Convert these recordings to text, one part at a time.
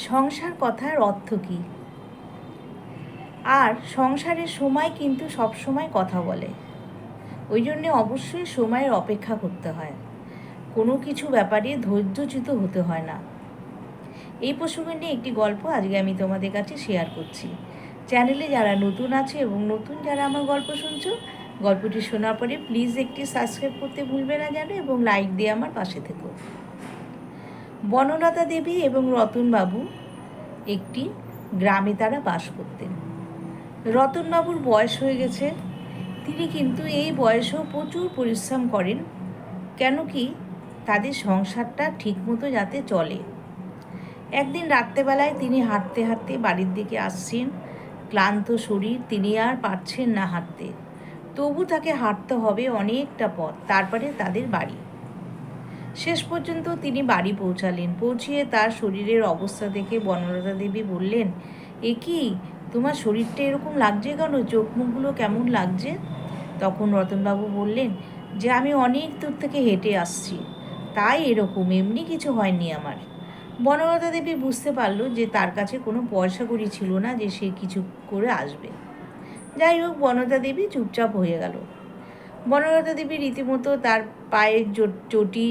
সংসার কথার অর্থ কী? আর সংসারের সময় কিন্তু সব সময় কথা বলে। ওই জন্যে অবশ্যই সময়ের অপেক্ষা করতে হয়। কোনো কিছু ব্যাপারে ধৈর্যচ্যুত হতে হয় না। এই প্রসঙ্গে নিয়ে একটি গল্প আজকে আমি তোমাদের কাছে শেয়ার করছি। চ্যানেলে যারা নতুন আছে এবং নতুন যারা আমার গল্প শুনছো, গল্পটি শোনার পরে প্লিজ একটি সাবস্ক্রাইব করতে ভুলবে না জানো এবং লাইক দিয়ে আমার পাশে থেকো। বনলতা দেবী এবং রতনবাবু একটি গ্রামে তারা বাস করতেন। রতনবাবুর বয়স হয়ে গেছে। তিনি কিন্তু এই বয়সেও প্রচুর পরিশ্রম করেন, কেন কি তাদের সংসারটা ঠিকমতো যাতে চলে। একদিন রাত্রেবেলায় তিনি হাঁটতে হাঁটতে বাড়ির দিকে আসছেন। ক্লান্ত শরীর, তিনি আর পারছেন না হাঁটতে। তবু তাকে হাঁটতে হবে অনেকটা পথ, তারপরে তাদের বাড়ি। শেষ পর্যন্ত তিনি বাড়ি পৌঁছালেন। পৌঁছিয়ে তার শরীরের অবস্থা দেখে বনলতা দেবী বললেন, এ কি? তোমার শরীরটা এরকম লাগছে কেন? চোখ মুখগুলো কেমন লাগছে? তখন রতনবাবু বললেন, যে আমি অনেক দূর থেকে হেঁটে আসছি। তাই এরকম, এমনি কিছু হয়নি আমার। বনলতা দেবী বুঝতে পারল যে তার কাছে কোনো পয়সা কড়ি ছিল না যে সে কিছু করে আসবে। যাই হোক, বনলতা দেবী চুপচাপ হয়ে গেল। বনলতা দেবী রীতিমতো তার পায়ের চটি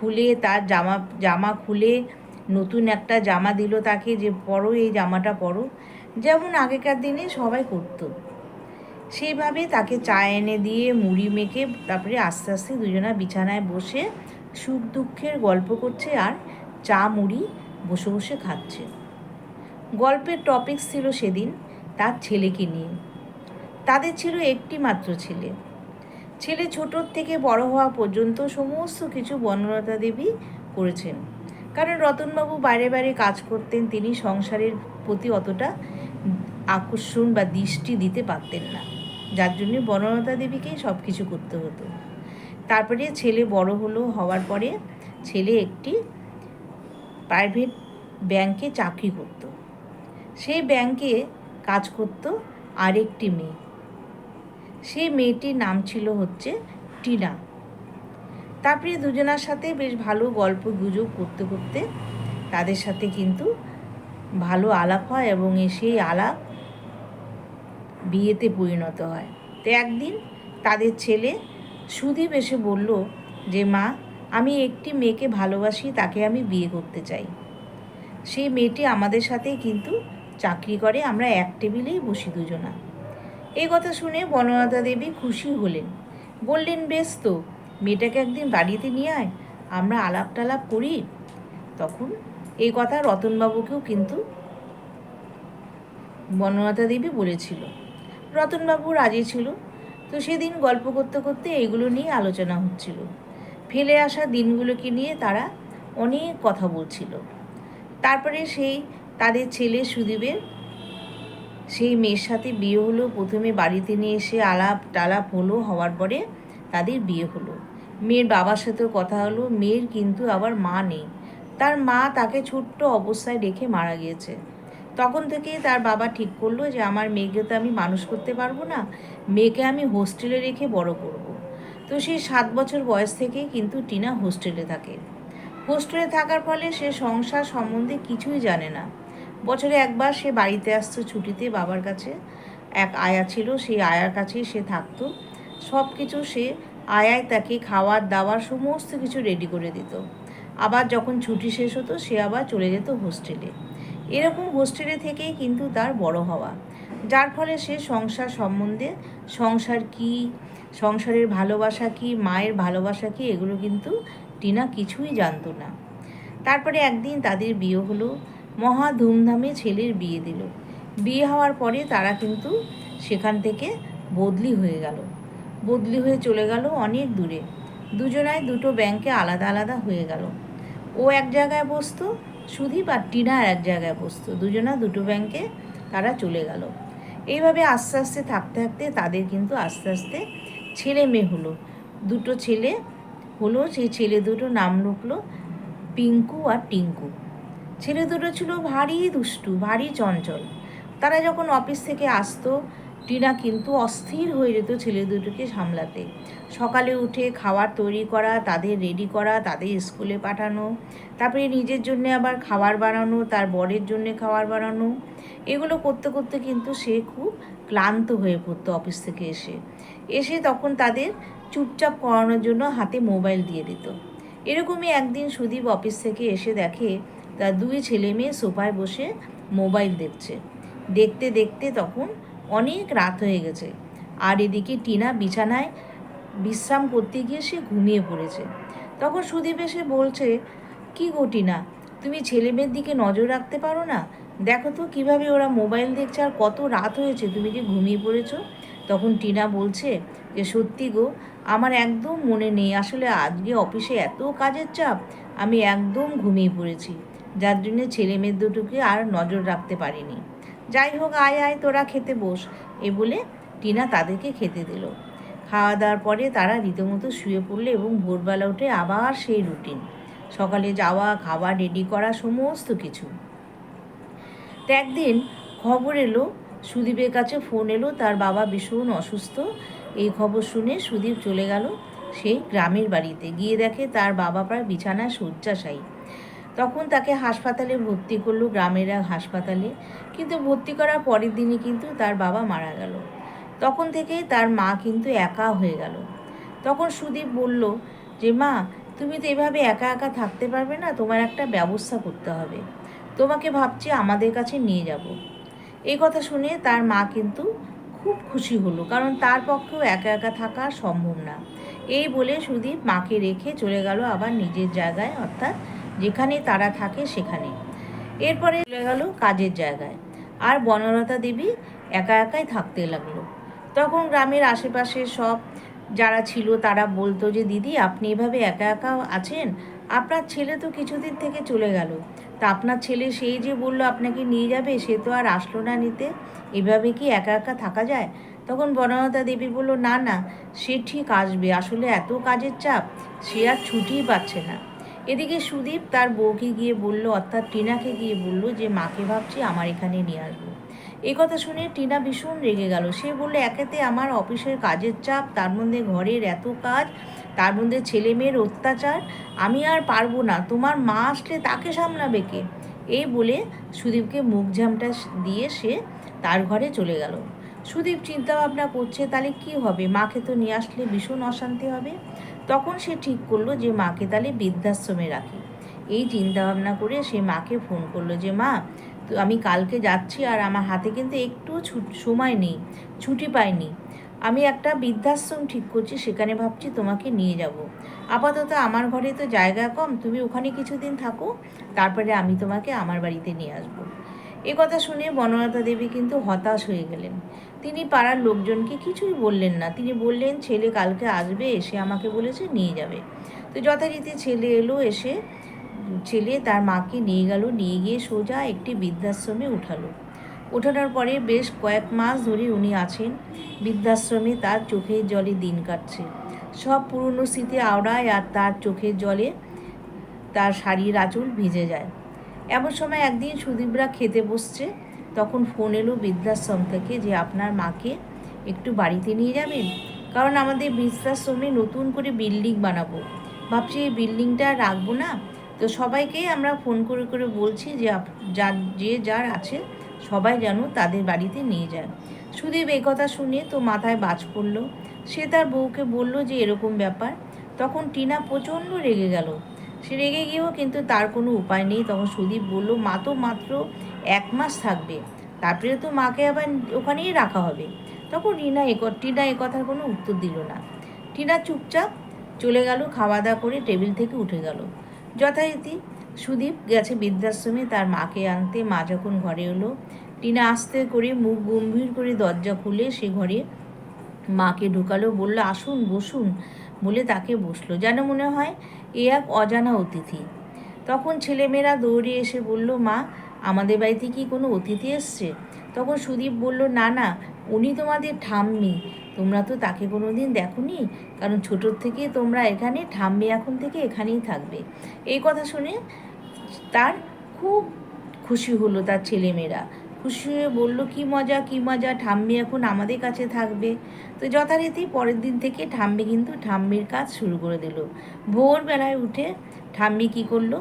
খুলে তার জামা জামা খুলে নতুন একটা জামা দিল তাকে যে, পরো, এই জামাটা পরো। যেমন আগেকার দিনে সবাই করতো। সেইভাবে তাকে চা এনে দিয়ে মুড়ি মেখে তারপরে আস্তে আস্তে দুজনা বিছানায় বসে সুখ দুঃখের গল্প করছে আর চা মুড়ি বসে বসে খাচ্ছে। গল্পের টপিক ছিল সেদিন তার ছেলেকে নিয়ে। তাদের ছিল একটি মাত্র ছেলে। ছেলে ছোটোর থেকে বড় হওয়া পর্যন্ত সমস্ত কিছু বনলতা দেবী করেছেন। কারণ রতনবাবু বাইরে বাইরে কাজ করতেন, তিনি সংসারের প্রতি অতটা আকর্ষণ বা দৃষ্টি দিতে পারতেন না। যার জন্য বনলতা দেবীকেই সব কিছু করতে হতো। তারপরে ছেলে বড় হলো, হওয়ার পরে ছেলে একটি প্রাইভেট ব্যাংকে চাকরি করত। সেই ব্যাংকে কাজ করত আরেকটি মেয়ে। সেই মেয়েটির নাম ছিল হচ্ছে টিনা। তারপরে দুজনার সাথে বেশ ভালো গল্প গুজব করতে করতে তাদের সাথে কিন্তু ভালো আলাপ হয় এবং সেই আলাপ বিয়েতে পরিণত হয়। তো একদিন তাদের ছেলে সুদীপ এসে বলল যে, মা, আমি একটি মেয়েকে ভালোবাসি, তাকে আমি বিয়ে করতে চাই। সেই মেয়েটি আমাদের সাথেই কিন্তু চাকরি করে, আমরা এক টেবিলেই বসি দুজনা। এই কথা শুনে বনলতা দেবী খুশি হলেন। বললেন, বেশ তো, মেয়েটাকে একদিন বাড়িতে নিয়ে আয়, আমরা আলাপ টালাপ করি। তখন এই কথা রতনবাবুকেও কিন্তু বনলতা দেবী বলেছিল। রতনবাবু রাজি ছিল। তো সেদিন গল্প করতে করতে এইগুলো নিয়ে আলোচনা হচ্ছিল। ফেলে আসা দিনগুলোকে নিয়ে তারা অনেক কথা বলছিল। তারপরে সেই তাদের ছেলে সুদীপের সেই মেয়ের সাথে বিয়ে হলো। প্রথমে বাড়িতে নিয়ে এসে আলাপ টালাপ হলো। হওয়ার পরে তাদের বিয়ে হলো। মেয়ের বাবার সাথেও কথা হলো। মেয়ের কিন্তু আবার মা নেই। তার মা তাকে ছোট্ট অবস্থায় রেখে মারা গিয়েছে। তখন থেকে তার বাবা ঠিক করল যে, আমার মেয়েকে তো আমি মানুষ করতে পারব না। মেয়েকে আমি হোস্টেলে রেখে বড় করব। তো সেই সাত বছর বয়স থেকেই কিন্তু টিনা হোস্টেলে থাকে। হোস্টেলে থাকার ফলে সে সংসার সম্বন্ধে কিছুই জানে না। বছরে একবার সে বাড়িতে আসতো ছুটিতে, বাবার কাছে। এক আয়া ছিল, সেই আয়ার কাছেই সে থাকতো। সব কিছু সে আয়ায় তাকে খাওয়ার, দাওয়ার সমস্ত কিছু রেডি করে দিত। আবার যখন ছুটি শেষ হতো, সে আবার চলে যেত হোস্টেলে এরকম হোস্টেলে থেকেই কিন্তু তার বড় হওয়া। যার ফলে সে সংসার সম্বন্ধে, সংসার কি, সংসারের ভালোবাসা কি, মায়ের ভালোবাসা কি, এগুলো কিন্তু টিনা কিছুই জানতো না। তারপরে একদিন তাদের বিয়ে হলো। মহা ধুমধামে ছেলের বিয়ে দিল। বিয়ে হওয়ার পরে তারা কিন্তু সেখান থেকে বদলি হয়ে গেল। বদলি হয়ে চলে গেল অনেক দূরে। দুজনায় দুটো ব্যাংকে আলাদা আলাদা হয়ে গেল। ও এক জায়গায় বসতো, সুদীপ আর টিনা এক জায়গায় বসতো। দুজনা দুটো ব্যাংকে তারা চলে গেল। এইভাবে আস্তে আস্তে থাকতে থাকতে তাদের কিন্তু আস্তে আস্তে ছেলে মেয়ে হলো। দুটো ছেলে হলো, সেই ছেলে দুটো নাম রাখল পিঙ্কু আর টিঙ্কু। ছেলে দুটো ছিল ভারী দুষ্টু, ভারী চঞ্চল। তারা যখন অফিস থেকে আসতো, টিনা কিন্তু অস্থির হয়ে যেত ছেলে দুটোকে সামলাতে। সকালে উঠে খাবার তৈরি করা, তাদের রেডি করা, তাদের স্কুলে পাঠানো, তারপরে নিজের জন্য আবার খাবার বানানো, তার বরের জন্য খাবার বানানো। এগুলো করতে করতে কিন্তু সে খুব ক্লান্ত হয়ে পড়তো অফিস থেকে এসে। এসে তখন তাদের চুপচাপ করানোর জন্য হাতে মোবাইল দিয়ে দিত। এরকমই একদিন সুদীপ অফিস থেকে এসে দেখে তার দুই ছেলে মেয়ে সোফায় বসে মোবাইল দেখছে। দেখতে দেখতে তখন অনেক রাত হয়ে গেছে। আর এদিকে টিনা বিছানায় বিশ্রাম করতে গিয়ে সে ঘুমিয়ে পড়েছে। তখন সুদীপ এসে বলছে, কি গো টিনা, তুমি ছেলে মেয়ের দিকে নজর রাখতে পারো না? দেখো তো কীভাবে ওরা মোবাইল দেখছে আর কত রাত হয়েছে, তুমি কি ঘুমিয়ে পড়েছ? তখন টিনা বলছে যে সত্যি গো, আমার একদম মনে নেই। আসলে আজকে অফিসে এত কাজের চাপ, আমি একদম ঘুমিয়ে পড়েছি। যার জন্য ছেলে মেয়ের দুটোকে আর নজর রাখতে পারিনি। যাই হোক, আয় আয়, তোরা খেতে বস, এ বলে টিনা তাদেরকে খেতে দিল। খাওয়া দাওয়ার পরে তারা রীতিমতো শুয়ে পড়ল এবং ভোরবেলা উঠে আবার সেই রুটিন। সকালে যাওয়া, খাওয়া রেডি করা সমস্ত কিছু। একদিন খবর এলো, সুদীপের কাছে ফোন এলো, তার বাবা ভীষণ অসুস্থ। এই খবর শুনে সুদীপ চলে গেল সেই গ্রামের বাড়িতে। গিয়ে দেখে তার বাবা প্রায় বিছানায় শয্যাশায়ী। তখন তাকে হাসপাতালে ভর্তি করল গ্রামের এক হাসপাতালে। কিন্তু ভর্তি করার পরের দিনই কিন্তু তার বাবা মারা গেল। তখন থেকেই তার মা কিন্তু একা হয়ে গেল। তখন সুদীপ বলল, যে মা, তুমি তো এভাবে একা একা থাকতে পারবে না, তোমার একটা ব্যবস্থা করতে হবে। তোমাকে ভাবছি আমাদের কাছে নিয়ে যাব। এই কথা শুনে তার মা কিন্তু খুব খুশি হলো, কারণ তার পক্ষেও একা একা থাকা সম্ভব না। এই বলে সুদীপ মাকে রেখে চলে গেল আবার নিজের জায়গায়, অর্থাৎ যেখানে তারা থাকে সেখানে। এরপরে চলে গেল কাজের জায়গায়। আর বনলতা দেবী একা একাই থাকতে লাগল। তখন গ্রামের আশেপাশে সব যারা ছিল তারা বলতো যে, দিদি, আপনি এভাবে একা একা আছেন? আপনার ছেলে তো কিছুদিন থেকে চলে গেল। তা আপনার ছেলে সেই যে বলল আপনাকে নিয়ে যাবে, সে তো আর আসলো না নিতে। এভাবে কি একা একা থাকা যায়? তখন বনলতা দেবী বলল, না না, সে ঠিক আসবে। আসলে এত কাজের চাপ, সে আর ছুটিই পাচ্ছে না। এদিকে সুদীপ তার বউকে গিয়ে বলল, অর্থাৎ টিনাকে গিয়ে বলল যে, মাকে ভাবছি আমার এখানে নিয়ে আসব। এই কথা শুনে টিনা ভীষণ রেগে গেল। সে বলল, একেতে আমার অফিসের কাজের চাপ, তার মধ্যে ঘরের এত কাজ, তার মধ্যে ছেলে মেয়ের অত্যাচার, আমি আর পারব না। তোমার মা আসলে তাকে সামলাবে কে? এই বলে সুদীপকে মুখ ঝামটা দিয়ে সে তার ঘরে চলে গেল। সুদীপ চিন্তা ভাবনা করছে, তাহলে কি হবে? মাকে তো নিয়ে আসলে ভীষণ অশান্তি হবে। তখন সে ঠিক করল যে মাকে তাহলে বৃদ্ধাশ্রমে রাখি। এই চিন্তা ভাবনা করে সে মাকে ফোন করল যে, মা, তো আমি কালকে যাচ্ছি আর আমার হাতে কিন্তু একটু সময় নেই, ছুটি পাইনি। আমি একটা বৃদ্ধাশ্রম ঠিক করছি, সেখানে ভাবছি তোমাকে নিয়ে যাব। আপাতত আমার ঘরে তো জায়গা কম, তুমি ওখানে কিছুদিন থাকো, তারপরে আমি তোমাকে আমার বাড়িতে নিয়ে আসব। এ কথা শুনে বনলতা দেবী কিন্তু হতাশ হয়ে গেলেন। তিনি পাড়ার লোকজনকে কিছুই বললেন না। তিনি বললেন, ছেলে কালকে আসবে, এসে আমাকে বলেছে নিয়ে যাবে। তো যথারীতি ছেলে এলো, এসে ছেলে তার মাকে নিয়ে গেল, নিয়ে গিয়ে সোজা একটি বৃদ্ধাশ্রমে উঠালো। ওঠানোর পরে বেশ কয়েক মাস ধরে উনি আছেন। বৃদ্ধাশ্রমে তার চোখের জলে দিন কাটছে। সব পুরনো স্মৃতি আওড়ায় আর তার চোখের জলে তার শাড়ির আঁচল ভিজে যায়। এমন সময় একদিন সুদীপরা খেতে বসছে। তখন ফোন এলো বৃদ্ধাশ্রম থেকে যে, আপনার মাকে একটু বাড়িতে নিয়ে যাবেন? কারণ আমাদের বৃদ্ধাশ্রমে নতুন করে বিল্ডিং বানাবো। ভাবছি এই বিল্ডিংটা রাখব না। তো সবাইকেই আমরা ফোন করে করে বলছি যে যার যে যার আছে, সবাই যেন তাদের বাড়িতে নিয়ে যায়। সুদীপ এই কথা শুনে তো মাথায় বাজ পড়ল। সে তার বউকে বলল যে, এরকম ব্যাপার। তখন টিনা প্রচণ্ড রেগে গেল। সে রেগে গিয়েও কিন্তু তার কোনো উপায় নেই। তখন সুদীপ বলল, মা তো মাত্র এক মাস থাকবে তারপরে তো মাকে আবার ওখানেই রাখা হবে। তখন রিনা এ টিনা এ কথার কোনো উত্তর দিল না। টিনা চুপচাপ চলে গেল খাওয়া দাওয়া করে টেবিল থেকে উঠে গেল। যথারীতি সুদীপ গেছে বৃদ্ধাশ্রমে, তার মাকে আনতে। মা যখন ঘরে এলো, টিনা আস্তে করে মুখ গম্ভীর করে দরজা খুলে সে ঘরে মাকে ঢুকালো, বলল, আসুন, বসুন। বলে তাকে বসল। যেন মনে হয় এ এক অজানা অতিথি। তখন ছেলেমেয়েরা দৌড়ে এসে বলল, মা, আমাদের বাড়িতে কি কোনো অতিথি এসছে? তখন সুদীপ বলল, না না, উনি তোমাদের ঠাম্মি। তোমরা তো তাকে কোনো দিন দেখোনি, কারণ ছোটোর থেকে তোমরা এখানে ঠাম্মি এখন থেকে এখানেই থাকবে। এই কথা শুনে তার খুব খুশি হলো তার ছেলেমেয়েরা। খুশি হয়ে বলল, কী মজা কী মজা, ঠাম্মি এখন আমাদের কাছে থাকবে। তো যথারীতি পরের দিন থেকে ঠাম্মি কিন্তু ঠাম্মির কাজ শুরু করে দিল। ভোরবেলায় উঠে ঠাম্মি কী করল,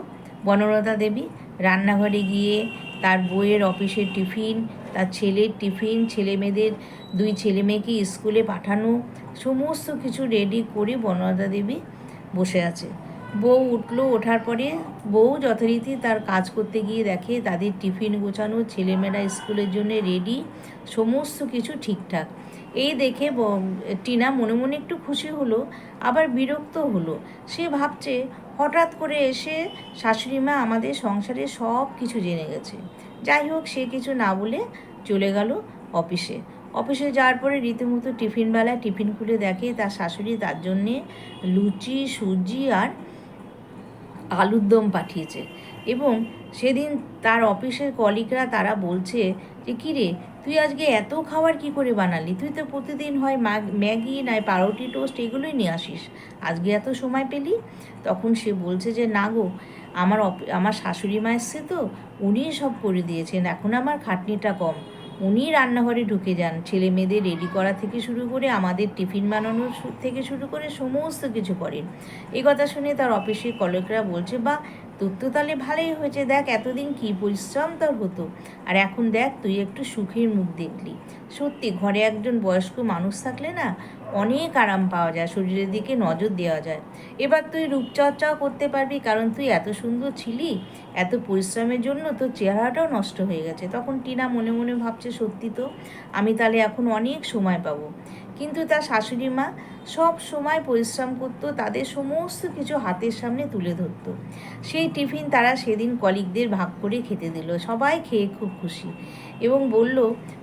বনলতা দেবী রান্নাঘরে গিয়ে তার বইয়ের অফিসের টিফিন, তার ছেলের টিফিন ছেলে মেয়েদের দুই ছেলে মেয়েকে স্কুলে পাঠানো, সমস্ত কিছু রেডি করে বনলতা দেবী বসে আছে। বউ উঠল, ওঠার পরে বউ যথারীতি তার কাজ করতে গিয়ে দেখে তাদের টিফিন গোছানো, ছেলেমেয়েরা স্কুলের জন্য রেডি সমস্ত কিছু ঠিকঠাক। এই দেখে টিনা মনে মনে একটু খুশি হলো, আবার বিরক্ত হলো। সে ভাবছে, হঠাৎ করে এসে শাশুড়ি মা আমাদের সংসারে সব কিছু জেনে গেছে। যাই হোক, সে কিছু না বলে চলে গেল অফিসে। অফিসে যাওয়ার পরে রীতিমতো টিফিনবেলা টিফিন খুলে দেখে তার শাশুড়ি তার জন্যে লুচি, সুজি আর আলুর দম পাঠিয়েছে। এবং সেদিন তার অফিসের কলিগরা তারা বলছে যে, কী রে, তুই আজকে এত খাবার কি করে বানালি? তুই তো প্রতিদিন হয় ম্যাগি নয় পাউরুটি, টোস্ট এগুলোই নিয়ে আসিস। আজকে এত সময় পেলি? তখন সে বলছে যে, না গো, আমার আমার শাশুড়ি মা এসছে তো, উনিই সব করে দিয়েছেন। এখন আমার খাটনিটা কম। উনিই রান্নাঘরে ঢুকে যান। ছেলে মেয়েদের রেডি করা থেকে শুরু করে আমাদের টিফিন বানানো থেকে শুরু করে সমস্ত কিছু করেন। এ কথা শুনে তার অফিসের কলেকরা বলছে বা তোর তো তাহলে ভালোই হয়েছে। দেখ, এতদিন কি পরিশ্রম তোর হতো। আর এখন দেখ, তুই একটু সুখের মুখ দেখলি। সত্যি, ঘরে একজন বয়স্ক মানুষ থাকলে না অনেক আরাম পাওয়া যায়, শরীরের দিকে নজর দেওয়া যায়। এবার তুই রূপচর্চাও করতে পারবি, কারণ তুই এত সুন্দর ছিলি, এত পরিশ্রমের জন্য তোর চেহারাটাও নষ্ট হয়ে গেছে। তখন টিনা মনে মনে ভাবছে, সত্যি তো, আমি তাহলে এখন অনেক সময় পাবো। কিন্তু তার শাশুড়ি মা সব সময় পরিশ্রম করতো, তাদের সমস্ত কিছু হাতের সামনে তুলে ধরতো। সেই টিফিন তারা সেদিন কলিগদের ভাগ করে খেতে দিল। সবাই খেয়ে খুব খুশি এবং বলল,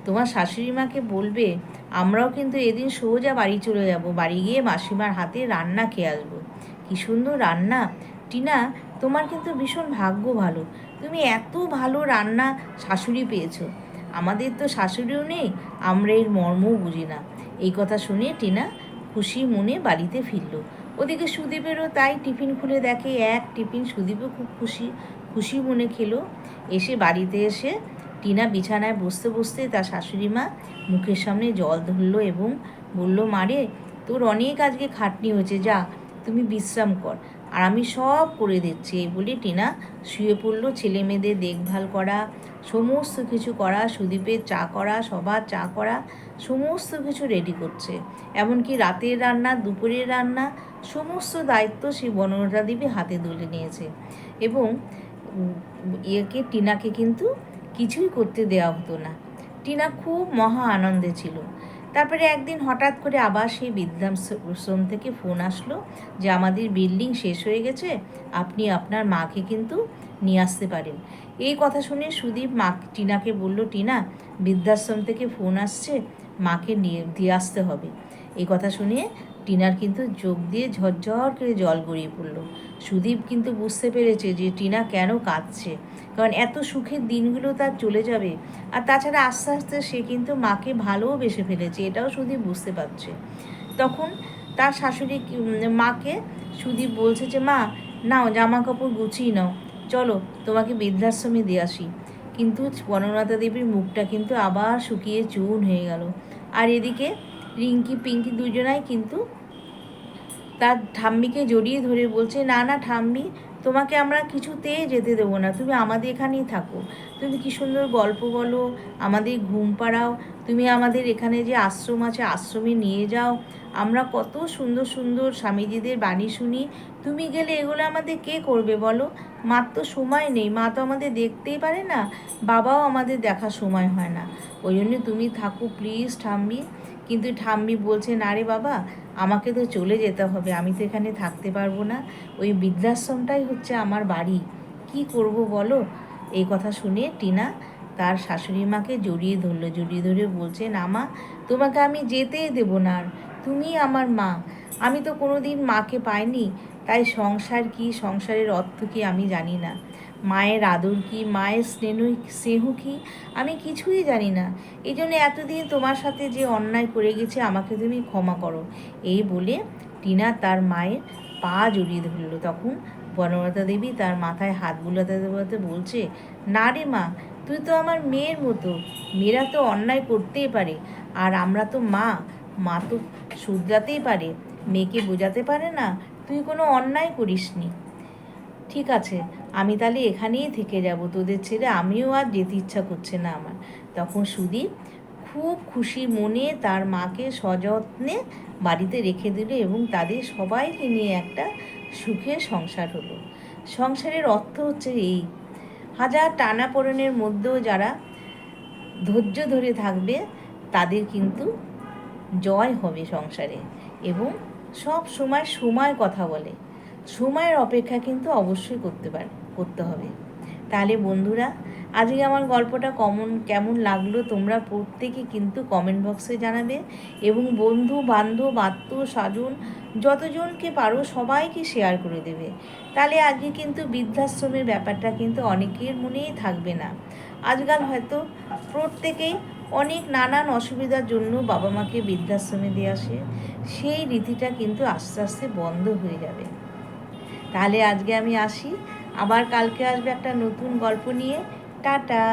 তোমার শাশুড়ি মাকে বলবে, আমরাও কিন্তু এদিন সোজা বাড়ি চলে যাব। বাড়ি গিয়ে মাসিমার হাতে রান্না খেয়ে আসব। কী সুন্দর রান্না। টিনা, তোমার কিন্তু ভীষণ ভাগ্য ভালো। তুমি এত ভালো রান্না শাশুড়ি পেয়েছ। আমাদের তো শাশুড়িও নেই, আমরা এর মর্মও বুঝি না। এই কথা শুনে টিনা খুশি মনে বাড়িতে ফিরল। ওদিকে সুদীপেরও তাই টিফিন খুলে দেখে, এক টিফিন সুদীপও খুব খুশি খুশি মনে খেলো। এসে বাড়িতে এসে টিনা বিছানায় বসতে বসতে তার শাশুড়ি মা মুখের সামনে জল ধরল এবং বলল মারে তোর অনেক আজকে খাটনি হয়েছে, যা, তুমি বিশ্রাম কর। আর আমি সব করে দিচ্ছি, এই বলে টিনা শুয়ে পড়ল। ছেলে মেয়েদের দেখভাল করা, সমস্ত কিছু করা, সুদীপের চা করা, সবার চা করা, সমস্ত কিছু রেডি করছে। এমনকি রাতের রান্না, দুপুরের রান্না, সমস্ত দায়িত্ব সেই বনলতা দেবী হাতে তুলে নিয়েছে। এবং ইয়েকে টিনাকে কিন্তু কিছুই করতে দেওয়া হতো না। টিনা খুব মহা আনন্দে ছিল। তারপরে একদিন হঠাৎ করে আবার সেই বৃদ্ধাশ্রম থেকে ফোন আসলো যে আমাদের বিল্ডিং শেষ হয়ে গেছে, আপনি আপনার মাকে কিন্তু নিয়ে আসতে পারেন। এই কথা শুনে সুদীপ মা টিনাকে বলল, টিনা, বৃদ্ধাশ্রম থেকে ফোন আসছে, মাকে নিয়ে, দিয়ে আসতে হবে। এই কথা শুনে টিনার কিন্তু চোখ দিয়ে ঝরঝর করে জল গড়িয়ে পড়ল। সুদীপ কিন্তু বুঝতে পেরেছে যে টিনা কেন কাঁদছে, কারণ এত সুখের দিনগুলো তার চলে যাবে। আর তাছাড়া আস্তে আস্তে সে কিন্তু মাকে ভালোও বেসে ফেলেছে, এটাও সুদীপ বুঝতে পারছে। তখন তার শাশুড়ি মাকে সুদীপ বলছে যে, মা, নাও জামা কাপড় গুছিয়ে নাও। চলো, তোমাকে বৃদ্ধাশ্রমে দিয়ে আসি। কিন্তু বনলতা দেবীর মুখটা কিন্তু আবার শুকিয়ে চুন হয়ে গেল। আর এদিকে রিঙ্কি, পিঙ্কি দুজনাই কিন্তু তার ঠাম্মিকে জড়িয়ে ধরে বলছে, না না ঠাম্মি, তোমাকে আমরা কিছুতেই যেতে দেবো না, তুমি আমাদের এখানেই থাকো। তুমি কি সুন্দর গল্প বলো, আমাদের ঘুম পাড়াও, তুমি আমাদের এখানে যে আশ্রম আছে, আশ্রমে নিয়ে যাও আমরা কত সুন্দর সুন্দর স্বামীজিদের বাণী শুনি। তুমি গেলে এগুলো আমাদের কে করবে বলো? মার তো সময় নেই, মা তো আমাদের দেখতেই পারে না, বাবাও আমাদের দেখা সময় হয় না। ওই জন্য তুমি থাকো প্লিজ ঠাম্মি। কিন্তু ঠাম্মি বলছে, না রে বাবা, আমাকে তো চলে যেতে হবে, আমি তো এখানে থাকতে পারব না। ওই বৃদ্ধাশ্রমটাই হচ্ছে আমার বাড়ি। কি করব বলো? এই কথা শুনে টিনা তার শাশুড়ি মাকে জড়িয়ে ধরলো, জড়িয়ে ধরে বলছে, না মা, তোমাকে আমি যেতেই দেবো না আর। তুমি আমার মা। আমি তো কোনো দিন মাকে পাইনি। তাই সংসার কি, সংসারের অর্থ কি আমি জানি না। মায়ের আদর কি, মায়ের স্নেহ স্নেহ কি আমি কিছুই জানি না। এই জন্য এতদিন তোমার সাথে যে অন্যায় করে গেছে আমাকে তুমি ক্ষমা করো। এই বলে টিনা তার মায়ের পা জড়িয়ে ধরলো। তখন বনলতা দেবী তার মাথায় হাত বুলাতে বুলাতে বলছে, না রে মা, তুই তো আমার মেয়ের মতো। মেয়েরা তো অন্যায় করতেই পারে। আর আমরা তো মা। মা তো শুধরাতেই পারে, মেয়েকে বোঝাতে পারে না, তুই কোনো অন্যায় করিসনি। ঠিক আছে, আমি তাহলে এখানেই থেকে যাব, তোদের ছেড়ে আমিও আর যেতে ইচ্ছা করছে না আমার। তখন সুদীপ খুব খুশি মনে তার মাকে সযত্নে বাড়িতে রেখে দিল এবং তাদের সবাইকে নিয়ে একটা সুখের সংসার হলো। সংসারের অর্থ হচ্ছে এই, হাজার টানাপোড়েনের মধ্যেও যারা ধৈর্য ধরে থাকবে, তাদের কিন্তু জয় হবে সংসারে এবং সব সময় সময় কথা বলে। সময়ের অপেক্ষা কিন্তু অবশ্যই করতে পারে, করতে হবে। তাহলে বন্ধুরা, আজকে আমার গল্পটা কমন, কেমন লাগল তোমরা প্রত্যেকে কিন্তু কমেন্ট বক্সে জানাবে এবং বন্ধু, বান্ধব, আত্মীয়, স্বজন, যতজনকে পারো সবাইকে শেয়ার করে দেবে। তাহলে আজকে কিন্তু বৃদ্ধাশ্রমের ব্যাপারটা কিন্তু অনেকের মনেই থাকবে না। আজকাল হয়তো প্রত্যেকেই অনেক নানান অসুবিধার জন্য বাবা মাকে বৃদ্ধাশ্রমে দিয়ে আসে। সেই রীতিটা কিন্তু আস্তে আস্তে বন্ধ হয়ে যাবে। তাহলে আজকে আমি আসি। আবার কালকে আসবে একটা নতুন গল্প নিয়ে। টাটা!